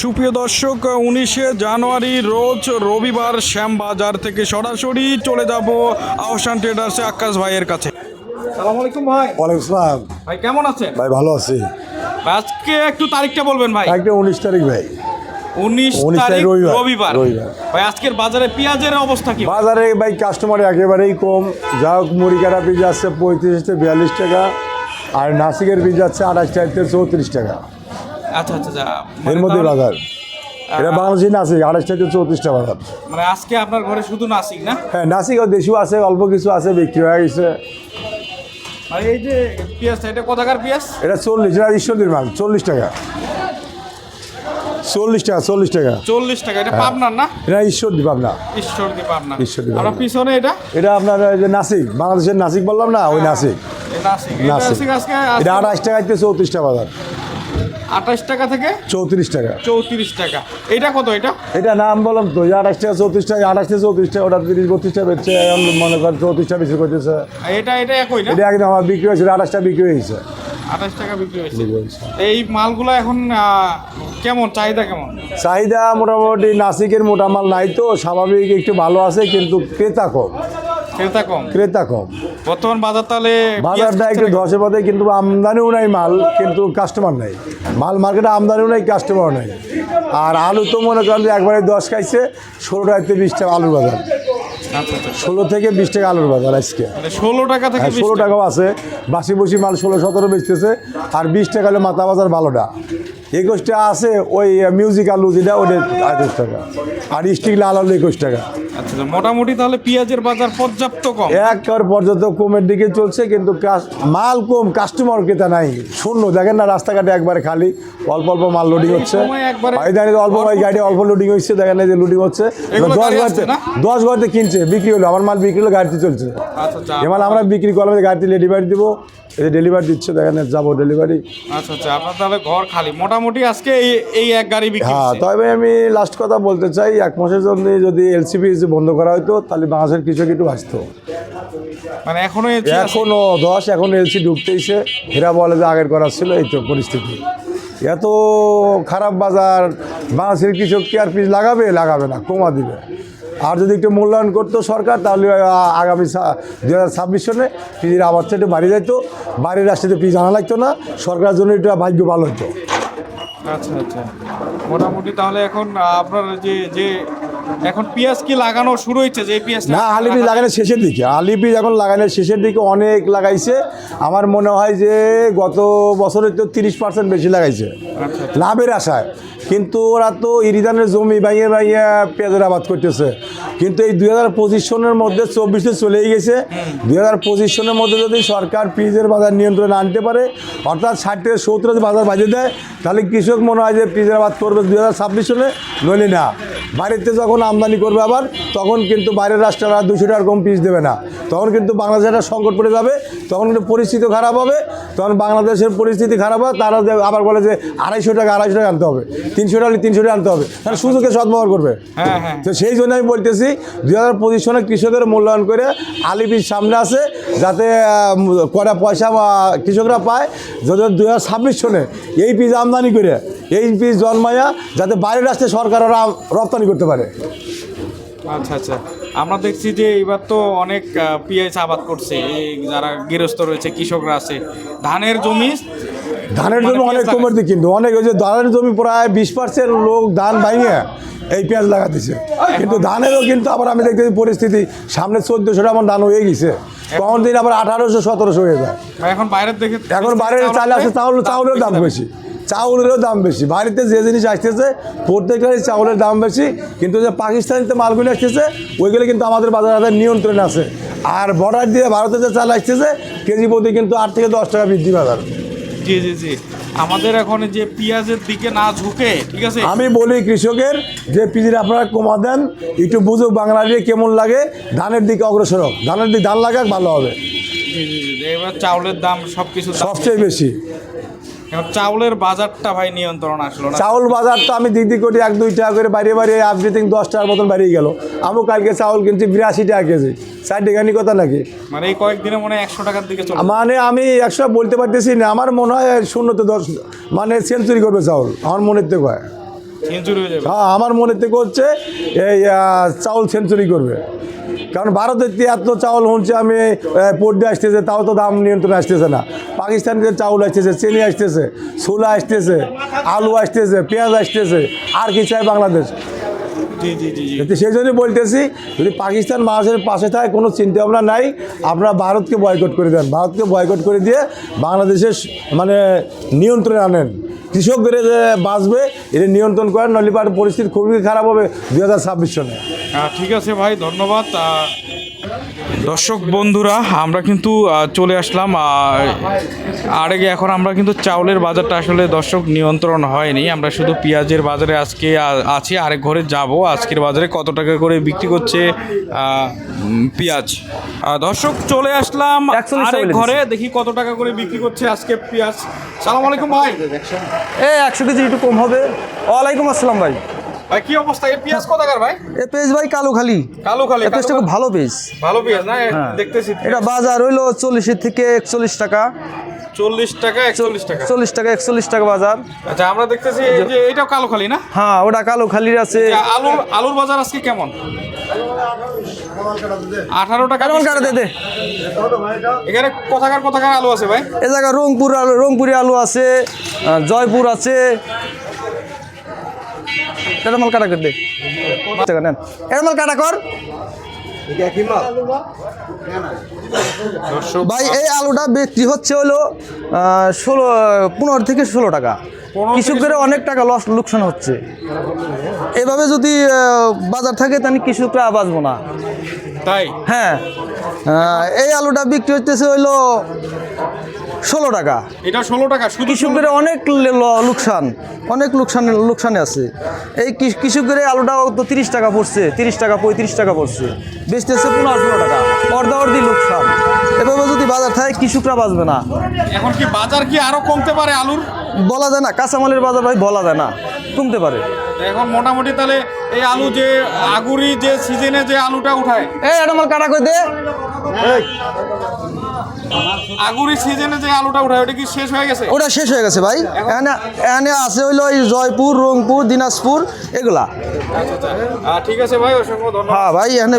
সুপ্রিয় দর্শক উনিশে জানুয়ারি রোজ রবিবার শ্যামবাজার থেকে সরাসরি চলে যাব আহসান ট্রেডার্সে আকাশ ভাইয়ের কাছে। সালাম আলাইকুম ভাই। ওয়ালাইকুম ভাই কেমন আছেন? ভাই ভালো আছি। আজকে একটু তারিখটা বলবেন ভাই। একটা উনিশ তারিখ ভাই। উনিশ 19 তারিখ তারিখ রবিবার। রবিবার। রবিবার। ভাই আজকের বাজারে পেঁয়াজের অবস্থা কি? বাজারে ভাই কাস্টমার একেবারেই কম। যা হোক মুড়ি কাটা পিস যাচ্ছে পঁয়ত্রিশ থেকে বিয়াল্লিশ টাকা আর নাসিকের পিস যাচ্ছে আঠাশ টাকা থেকে চৌত্রিশ টাকা। আচ্ছা আচ্ছা আচ্ছা। মানে বাজার। এটা বাংলাদেশি নাসিক আঠাশ থেকে চৌত্রিশ টাকা বাজার। মানে আজকে আপনার ঘরে শুধু নাসিক না? হ্যাঁ দেশিও আছে অল্প কিছু আছে বিক্রি হয়ে গেছে। আর এই যে পেঁয়াজটা এটা কোথাকার পেঁয়াজ? এটা চল্লিশ এটা ঈশ্বরদীর মাল চল্লিশ টাকা। চল্লিশ টাকা চল্লিশ টাকা। চল্লিশ টাকা এটা পাবনার না? এটা ঈশ্বরদী পাবনা। ঈশ্বরদী পাবনা। ঈশ্বরদী পাবনা। পিছনে এটা? এটা আপনার যে নাসিক বাংলাদেশের নাসিক বললাম না ওই নাসিক। এই নাসিক। নাসিক। নাসিক আজকে এটা আঠাশ টাকা থেকে চৌত্রিশ টাকা বাজার। আঠাশ টাকা থেকে চৌত্রিশ টাকা। চৌত্রিশ টাকা। এটা কত এটা? এটা নাম বললাম তো আঠাশ টাকা চৌত্রিশ টাকা আঠাশ থেকে চৌত্রিশ টাকা ওটা তিরিশ বত্রিশ টাকা বেচছে মনে করেন চৌত্রিশ টাকা বিক্রি করতেছে। এটা এটা একই না? এটা একদম আমার বিক্রি হয়েছিল আঠাশ টাকা বিক্রি হয়েছে। আঠাশ টাকা বিক্রি হয়েছে। এই মালগুলো এখন কেমন? চাহিদা কেমন? চাহিদা মোটামুটি নাসিকের মোটা মাল নাই তো স্বাভাবিক একটু ভালো আছে কিন্তু ক্রেতা কম। ক্রেতা কম ক্রেতা কম বর্তমান বাজার তাহলে বাজারটা একটু ধসে পথে কিন্তু আমদানিও নাই মাল কিন্তু কাস্টমার নাই। মাল মার্কেটে আমদানিও নাই কাস্টমারও নাই। আর আলু তো মনে করেন একবারে দশ খাইছে ষোলো টাকা বিশ টাকা আলুর বাজার। আচ্ছা আচ্ছা। ষোলো থেকে বিশ টাকা আলুর বাজার আজকে। মানে ষোলো টাকা থেকে হ্যাঁ ষোলো টাকাও আছে। বাসি বসি মাল ষোলো সতেরো বেচতেছে আর বিশ টাকা হলে মাথা বাজার ভালোটা। একুশটা আছে ওই মিউজিক আলু যেটা ওটা আঠাশ টাকা। আর স্টিক লাল আলু একুশ টাকা। আচ্ছা মোটামুটি তাহলে পেঁয়াজের বাজার পর্যাপ্ত কম। একবার পর্যন্ত কমের দিকে চলছে কিন্তু মাল কম কাস্টমার ক্রেতা নাই। শূন্য দেখেন না রাস্তাঘাটে একবারে খালি অল্প অল্প মাল লোডিং হচ্ছে। দেখেন অল্প ভাই গাড়ি অল্প লোডিং হচ্ছে দেখেন যে লোডিং হচ্ছে। দশ ঘরতে দশ ঘরতে কিনছে বিক্রি হলো আমার মাল বিক্রি হলো গাড়িতে চলছে। আচ্ছা এ মাল আমরা বিক্রি করলাম গাড়িতে ডেলিভারি দিব। এই ডেলিভারি দিচ্ছে দেখেন যাব ডেলিভারি আচ্ছা আচ্ছা আপনার তাহলে ঘর খালি। মোটামুটি আজকে এই এই এক গাড়ি বিক্রি হ্যাঁ তবে আমি লাস্ট কথা বলতে চাই এক মাসের জন্য যদি এলসিপি বন্ধ করা হতো তাহলে বাংলাদেশের কৃষক একটু আসতো। মানে এখনও এখনও দশ এখন এলসি ঢুকতেইছে। এরা বলে যে আগের করার ছিল এই তো পরিস্থিতি। এত খারাপ বাজার বাংলাদেশের কৃষক কি আর পিস লাগাবে? লাগাবে না কমা দিবে। আর যদি একটু মূল্যায়ন করতো সরকার, তাহলে আগামী দু হাজার ছাব্বিশ সনে পিজির আবার একটু বাড়ি যাইতো। বাড়ির রাস্তাতে পিস আনা লাগতো না, সরকারের জন্য এটা ভাগ্য ভালো হতো আচ্ছা আচ্ছা। মোটামুটি তাহলে এখন আপনার যে যে এখন পেঁয়াজ কি লাগানো শুরু হয়েছে? যে পেঁয়াজ না আলি বীজ লাগানোর শেষের দিকে। আলি বীজ এখন লাগানোর শেষের দিকে অনেক লাগাইছে। আমার মনে হয় যে গত বছরে তো তিরিশ পার্সেন্ট বেশি লাগাইছে। আচ্ছা লাভের আশায়। কিন্তু ওরা তো ইরিদানের জমি বাইয়ে বাইয়ে পেঁয়াজের আবাদ করতেছে। কিন্তু এই দুই হাজার পঁচিশ সনের মধ্যে চব্বিশে চলেই গেছে। দুই হাজার পঁচিশ সনের মধ্যে যদি সরকার পিঁয়াজের বাজার নিয়ন্ত্রণে আনতে পারে অর্থাৎ ষাট থেকে সত্তর বাজার বাজিয়ে দেয় তাহলে কৃষক মনে হয় যে পিঁয়াজের আবাদ করবে দুই হাজার ছাব্বিশ সনে নইলে না। বাড়িতে যখন আমদানি করবে আবার তখন কিন্তু বাইরের রাষ্ট্ররা দুশো টাকার কম পিস দেবে না। তখন কিন্তু বাংলাদেশে একটা সংকট পড়ে যাবে তখন কিন্তু পরিস্থিতি খারাপ হবে তখন বাংলাদেশের পরিস্থিতি খারাপ হয় তারা আবার বলে যে আড়াইশো টাকা আড়াইশো টাকা আনতে হবে তিনশো টাকা তিনশো টাকা আনতে হবে তাহলে সুযোগে সদ্ব্যবহার করবে। হ্যাঁ হ্যাঁ। তো সেই জন্য আমি বলতেছি দু হাজার পঁচিশ সনে কৃষকের মূল্যায়ন করে আলি বীজ সামনে আছে যাতে কটা পয়সা কৃষকরা পায় যাতে দু হাজার ছাব্বিশ সনে এই বীজ আমদানি করে এই বীজ জন্মায়া যাতে বাইরের রাষ্ট্রে সরকার ওরা রপ্তানি করতে পারে। আচ্ছা আচ্ছা। আমরা দেখছি যে এবার তো অনেক পেঁয়াজ আবাদ করছে যারা গৃহস্থ রয়েছে কৃষকরা আছে। ধানের জমি ধানের মানে জমি অনেক কমের দিকে কিন্তু অনেক ওই যে ধানের জমি প্রায় বিশ পার্সেন্ট লোক ধান ভাঙে এই পেঁয়াজ লাগাতেছে। কিন্তু ধানেরও কিন্তু আবার আমি দেখতেছি পরিস্থিতি সামনে চোদ্দোশো আমার ধান হয়ে গেছে। কখন দিন আবার আঠারোশো সতেরোশো হয়ে যায়। এখন বাইরের দেখে এখন বাইরের চাল আছে চাউল চাউলের দাম। বেশি। চাউলেরও দাম বেশি। বাড়িতে যে জিনিস আসতেছে প্রত্যেকটারই চাউলের দাম বেশি কিন্তু যে পাকিস্তানিতে মালগুলি আসতেছে ওইগুলো কিন্তু আমাদের বাজার নিয়ন্ত্রণে আছে। আর বর্ডার দিয়ে ভারতে যে চাল আসতেছে কেজি প্রতি কিন্তু আট থেকে দশ টাকা বৃদ্ধি বাজার। জি জি জি। আমাদের এখন যে পেঁয়াজের দিকে না ঝুঁকে ঠিক আছে? আমি বলি কৃষকের যে পিজির আপনারা কমা দেন একটু বুঝুক বাংলাদেশে কেমন লাগে ধানের দিকে অগ্রসর হোক। ধানের দিকে ধান লাগাক ভালো হবে। এবার চাউলের দাম সব কিছু সবচেয়ে বেশি। চাউলের বাজারটা ভাই নিয়ন্ত্রণ আসলো না। চাউল বাজার তো আমি দিক দিক করি এক দুই টাকা করে বাড়িয়ে বাড়িয়ে এভরিথিং দশ টাকার মতন বাড়িয়ে গেল। আমিও কালকে চাউল কিনছি বিরাশি টাকা কেজি। টাকানি কথা নাকি? মানে এই কয়েকদিনে মনে হয় একশো টাকার দিকে চলে মানে আমি একশো বলতে পারতেছি না আমার মনে হয় শূন্যতে দশ মানে সেঞ্চুরি করবে চাউল আমার মনের থেকে হয়। হয়ে যাবে। আমার মনে থেকে হচ্ছে এই চাউল সেঞ্চুরি করবে। কারণ ভারতের তিয়াত্ত চাউল হচ্ছে আমি পোর্টে আসতেছে তাও তো দাম নিয়ন্ত্রণে আসতেছে না। পাকিস্তান থেকে চাউল আসতেছে চিনি আসতেছে ছোলা আসতেছে আলু আসতেছে পেঁয়াজ আসতেছে আর কি চাই বাংলাদেশ? সেই জন্যই বলতেছি যদি পাকিস্তান মানুষের পাশে থাকে কোনো চিন্তা ভাবনা নাই আপনারা ভারতকে বয়কট করে দেন। ভারতকে বয়কট করে দিয়ে বাংলাদেশের মানে নিয়ন্ত্রণে আনেন। কৃষকদের বাঁচবে, এটা নিয়ন্ত্রণ করেন, নইলে পার পরিস্থিতি খুবই খারাপ হবে দু হাজার ছাব্বিশ সনে। ঠিক আছে ভাই, ধন্যবাদ। দর্শক বন্ধুরা আমরা কিন্তু চলে আসলাম আরেগে এখন আমরা কিন্তু চাউলের বাজারটা আসলে দর্শক নিয়ন্ত্রণ হয়নি। আমরা শুধু পেঁয়াজের বাজারে আজকে আছি আরেক ঘরে যাব। আজকের বাজারে কত টাকা করে বিক্রি করছে পেঁয়াজ। দর্শক চলে আসলাম 41 আরেক ঘরে দেখি কত টাকা করে বিক্রি করছে আজকে পেঁয়াজ। সালাম আলাইকুম ভাই। এ একশো কেজি একটু কম হবে। ওয়ালাইকুম আসসালাম ভাই। ভাই কি অবস্থা? এই পেঁয়াজ কত টাকার ভাই? এ পেজ ভাই কালো খালি। কালো খালি এ পেজটা খুব ভালো পেজ ভালো পেঁয়াজ না? দেখতেছি। এটা বাজার হইল চল্লিশের থেকে একচল্লিশ টাকা। চল্লিশ টাকা একচল্লিশ টাকা। চল্লিশ টাকা একচল্লিশ টাকা বাজার। আচ্ছা আমরা দেখতেছি এই যে এটাও কালো খালি না? হ্যাঁ ওটা কালো খালির আছে। আচ্ছা, আলুর আলুর বাজার আজকে কেমন? আঠারো টাকা কেমন কাটা দে দে। এখানে কোথাকার কোথাকার আলু আছে ভাই? এ জায়গায় রংপুর আলু রংপুরি আলু আছে জয়পুর আছে এটা মাল কাটা করে দে। নেন। এটা মাল কাটা কর। ভাই এই আলুটা বিক্রি হচ্ছে হলো ষোলো পনেরো থেকে ষোলো টাকা। 15 কৃষকদের অনেক টাকা লস লোকসান হচ্ছে। এভাবে যদি বাজার থাকে তাহলে কৃষকরা বাঁচবো না। তাই? হ্যাঁ। এই আলুটা বিক্রি হচ্ছে হইল ষোলো টাকা। এটা ষোলো টাকা শুধু কৃষকদের অনেক লোকসান অনেক লোকসান লোকসানে আছে। এই কৃ- কৃষকদের এই আলুটাও তো তিরিশ টাকা পড়ছে তিরিশ টাকা পঁয়ত্রিশ টাকা পড়ছে। বেচতেছে পনেরো ষোলো টাকা। অর্ধা অর্ধি লোকসান। এভাবে যদি বাজার থাকে কৃষকরা বাঁচবে না। এখন কি বাজার কি আরও কমতে পারে আলুর? বলা যায় না কাঁচামালের বাজার ভাই বলা যায় না কমতে পারে। এখন মোটামুটি তাহলে এই আলু যে আগুরি যে সিজনে যে আলুটা উঠায়। এই এটা মাল কাটা কই দে। আগুরি সিজনে যে আলুটা উঠায় ওটা কি শেষ হয়ে গেছে? ওটা শেষ হয়ে গেছে ভাই। এখানে এখানে আছে হইল ওই জয়পুর রংপুর দিনাজপুর এগুলা। আচ্ছা আচ্ছা। ঠিক আছে ভাই অসংখ্য ধন্যবাদ। হ্যাঁ ভাই এখানে